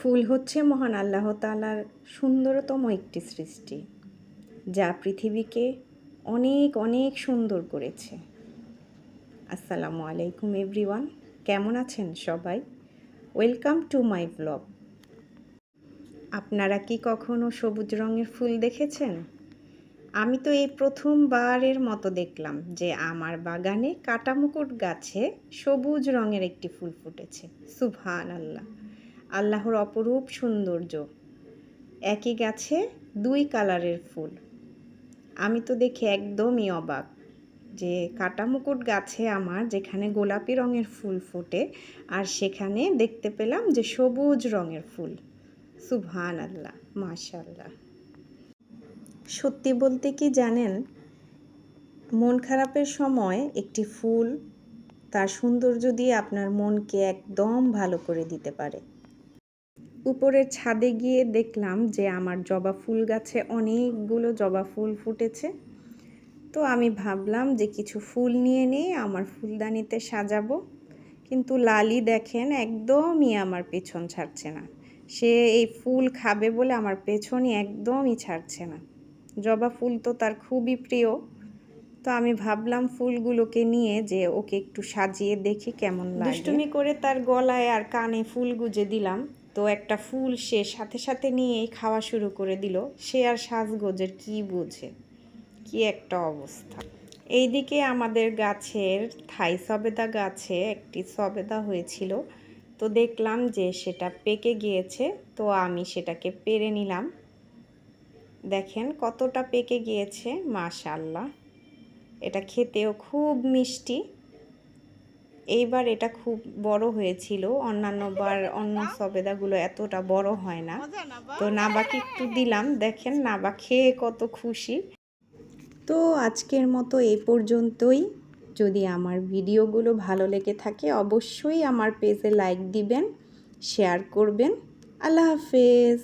ফুল হচ্ছে মহান আল্লাহ তালার সুন্দরতম একটি সৃষ্টি, যা পৃথিবীকে অনেক অনেক সুন্দর করেছে। আসসালামু আলাইকুম এভরিওয়ান, কেমন আছেন সবাই? Welcome to my blog. আপনারা কি কখনো সবুজ রঙের ফুল দেখেছেন? আমি তো এই প্রথমবারের মতো দেখলাম যে আমার বাগানে কাটামুকুট গাছে সবুজ রঙের একটি ফুল ফুটেছে। সুবহান আল্লাহ আল্লাহর অপরূপ সৌন্দর্য। একই গাছে দুই কালারের ফুল। আমি তো দেখে একদমই অবাক যে কাটামুকুট গাছে আমার যেখানে গোলাপি রঙের ফুল ফোটে আর সেখানে দেখতে পেলাম যে সবুজ রঙের ফুল। সুবহান আল্লাহ মাশাল্লাহ সত্যি বলতে কি জানেন? মন খারাপের সময় একটি ফুল তার সৌন্দর্য দিয়ে আপনার মনকে একদম ভালো করে দিতে পারে। উপরের ছাদে গিয়ে দেখলাম যে আমার জবা ফুল গাছে অনেকগুলো জবা ফুল ফুটেছে। তো আমি ভাবলাম যে কিছু ফুল নিয়ে নিয়ে আমার ফুলদানিতে সাজাবো। কিন্তু লালি দেখেন একদমই আমার পেছন ছাড়ছে না। সে এই ফুল খাবে বলে আমার পেছনই একদমই ছাড়ছে না। জবা ফুল তো তার খুবই প্রিয়। তো আমি ভাবলাম ফুলগুলোকে নিয়ে যে ওকে একটু সাজিয়ে দেখি কেমন লাগে। দুষ্টুমি করে তার গলায় আর কানে ফুল গুজে দিলাম। তো একটা ফুল সে সাথে সাথে নিয়েই খাওয়া শুরু করে দিল। সে আর সাজগোজের কি বুঝে? কি একটা অবস্থা। এইদিকে আমাদের গাছের থাই সবেদা গাছে একটি সবেদা হয়েছিল। তো দেখলাম যে সেটা পেকে গিয়েছে। তো আমি সেটাকে পেরে নিলাম। দেখেন কতটা পেকে গিয়েছে মাশাল্লাহ এটা খেতেও খুব মিষ্টি। এইবার এটা খুব বড় হয়েছিল। অন্যান্য বার অন্য সবেদাগুলো এতটা বড় হয় না। তো নাবাকে একটু দিলাম। দেখেন নাবা খেয়ে কত খুশি। তো আজকের মতো এই পর্যন্তই। যদি আমার ভিডিওগুলো ভালো লেগে থাকে, অবশ্যই আমার পেজে লাইক দিবেন, শেয়ার করবেন। আল্লাহ হাফেজ।